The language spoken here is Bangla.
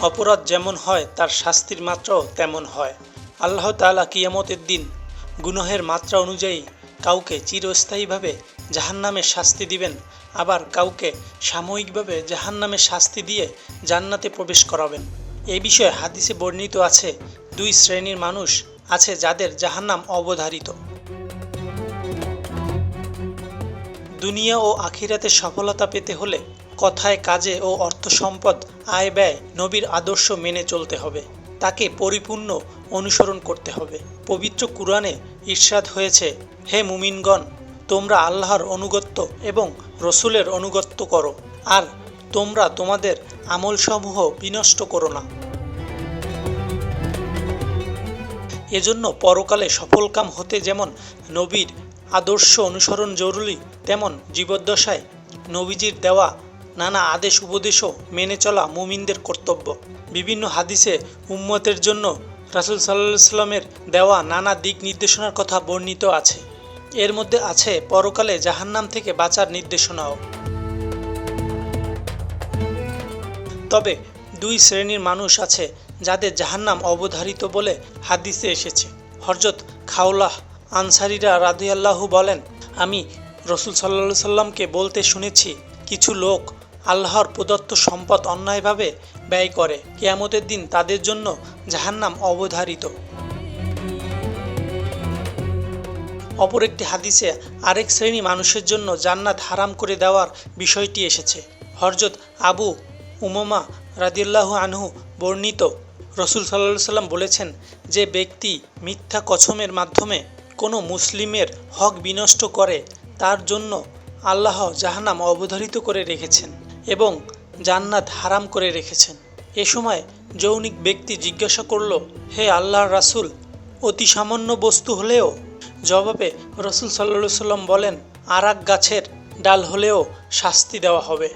অপরাধ যেমন হয়, তার শাস্তির মাত্রাও তেমন হয়। আল্লাহ তাআলা কিয়ামতের দিন গুনহের মাত্রা অনুযায়ী কাউকে চিরস্থায়ীভাবে জাহান্নামের শাস্তি দিবেন, আবার কাউকে সাময়িকভাবে জাহান্নামের শাস্তি দিয়ে জান্নাতে প্রবেশ করাবেন। এ বিষয়ে হাদিসে বর্ণিত আছে, দুই শ্রেণির মানুষ আছে যাদের জাহান্নাম অবধারিত। দুনিয়া ও আখিরাতে সফলতা পেতে হলে কথায় কাজে ও অর্থ সম্পদ আয় ব্যয়, নবীর আদর্শ মেনে চলতে হবে। তাকে পরিপূর্ণ অনুসরণ করতে হবে। পবিত্র কুরআনে ঈর্ষাদ হয়েছে, হে মুমিনগণ, তোমরা আল্লাহর অনুগত্য এবং রসুলের অনুগত্য করো, আর তোমরা তোমাদের আমলসমূহ বিনষ্ট করো না। এজন্য পরকালে সফলকাম হতে যেমন নবীর আদর্শ অনুসরণ জরুরি, তেমন জীবদ্দশায় নবীজির দেওয়া নানা আদেশ উপদেশও মেনে চলা মুমিনদের কর্তব্য। বিভিন্ন হাদিসে উম্মতের জন্য রাসুল সাল্লাহ সাল্লামের দেওয়া নানা দিক নির্দেশনার কথা বর্ণিত আছে। এর মধ্যে আছে, পরকালে জাহান্নাম থেকে বাঁচার নির্দেশনাও। তবে দুই শ্রেণির মানুষ আছে যাদের জাহান্নাম অবধারিত বলে হাদিসে এসেছে। হরজত খাওলাহ আনসারিরা রাদিয়াল্লাহু বলেন, আমি রসুল সাল্লা সাল্লামকে বলতে শুনেছি, কিছু লোক আল্লাহর প্রদত্ত সম্পদ অন্যায়ভাবে ব্যয় করে। কেয়ামতের দিন তাদের জন্য জাহান্নাম অবধারিত। অপর একটি হাদিসে আরেক শ্রেণি মানুষের জন্য জান্নাত হারাম করে দেওয়ার বিষয়টি এসেছে। হরজত আবু উমমা রাদিল্লাহু আনহু বর্ণিত রসুল সাল্লা সাল্লাম বলেছেন যে ব্যক্তি মিথ্যা কছমের মাধ্যমে কোনো মুসলিমের হক বিনষ্ট করে, তার জন্য আল্লাহ জাহান্নাম অবধারিত করে রেখেছেন। এবং জান্নাত হারাম করে রেখেছেন। এ সময় যৌনিক ব্যক্তি জিজ্ঞাসা করল, হে আল্লাহর রাসুল, অতি সামান্য বস্তু হলেও? জবাবে রসুল সাল্লা সাল্লাম বলেন, আরাক গাছের ডাল হলেও শাস্তি দেওয়া হবে।